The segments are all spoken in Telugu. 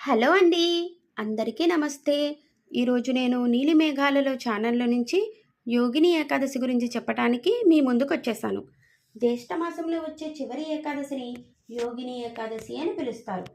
హలో అండి. అందరికీ నమస్తే. ఈరోజు నేను నీలి మేఘాలలో ఛానల్లో నుంచి యోగిని ఏకాదశి గురించి చెప్పడానికి మీ ముందుకు వచ్చేసాను. జ్యేష్ఠ మాసంలో వచ్చే చివరి ఏకాదశిని యోగిని ఏకాదశి అని పిలుస్తారు.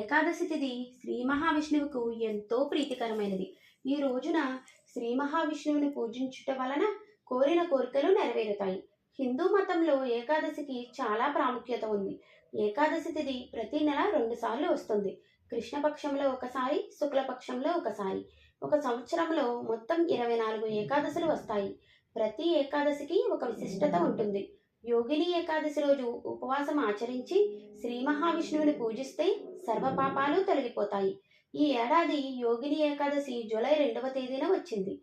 ఏకాదశి తిథి శ్రీ మహావిష్ణువుకు ఎంతో ప్రీతికరమైనది. ఈ రోజున శ్రీ మహావిష్ణువుని పూజించుట వలన కోరిన కోరికలు నెరవేరుతాయి. హిందూ మతంలో ఏకాదశికి చాలా ప్రాముఖ్యత ఉంది. ఏకాదశి తిథి ప్రతి నెల రెండుసార్లు వస్తుంది. కృష్ణపక్షంలో ఒకసారి శుక్లపక్షంలో ఒకసారి ఒక సంవత్సరంలో మొత్తం ఇరవై నాలుగు ఏకాదశులు వస్తాయి. ప్రతి ఏకాదశికి ఒక విశిష్టత ఉంటుంది. యోగిని ఏకాదశి రోజు ఉపవాసం ఆచరించి శ్రీ మహావిష్ణువుని పూజిస్తే సర్వ పాపాలు తొలగిపోతాయి. ఈ ఏడాది యోగిని ఏకాదశి జూలై రెండవ తేదీన వచ్చింది.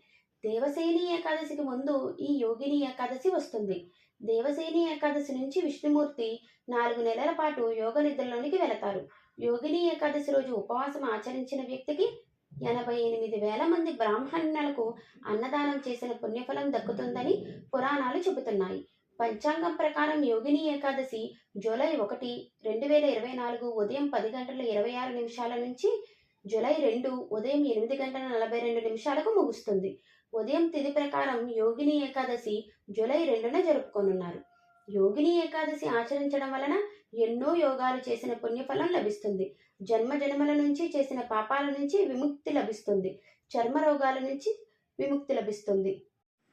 దేవసేని ఏకాదశికి ముందు ఈ యోగిని ఏకాదశి వస్తుంది. దేవసేని ఏకాదశి నుంచి విష్ణుమూర్తి నాలుగు నెలల పాటు యోగ నిద్రలోనికి వెళతారు. యోగిని ఏకాదశి రోజు ఉపవాసం ఆచరించిన వ్యక్తికి ఎనభై ఎనిమిది వేల మంది బ్రాహ్మణులకు అన్నదానం చేసిన పుణ్యఫలం దక్కుతుందని పురాణాలు చెబుతున్నాయి. పంచాంగం ప్రకారం యోగిని ఏకాదశి జూలై ఒకటి రెండు వేల ఇరవై నాలుగు ఉదయం పది గంటల ఇరవై ఆరు నిమిషాల నుంచి జూలై రెండు ఉదయం ఎనిమిది గంటల నలభై రెండు నిమిషాలకు ముగుస్తుంది. ఉదయం తిథి ప్రకారం యోగిని ఏకాదశి జూలై రెండున జరుపుకోనున్నారు. యోగిని ఏకాదశి ఆచరించడం వలన ఎన్నో యోగాలు చేసిన పుణ్యఫలం లభిస్తుంది. జన్మ జన్మల నుంచి చేసిన పాపాల నుంచి విముక్తి లభిస్తుంది. చర్మ రోగాల నుంచి విముక్తి లభిస్తుంది.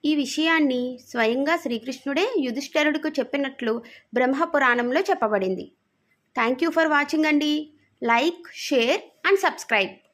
ఈ విషయాన్ని స్వయంగా శ్రీకృష్ణుడే యుధిష్ఠరుడికి చెప్పినట్లు బ్రహ్మపురాణంలో చెప్పబడింది. థ్యాంక్ యూ ఫర్ వాచింగ్ అండి. Like share and subscribe.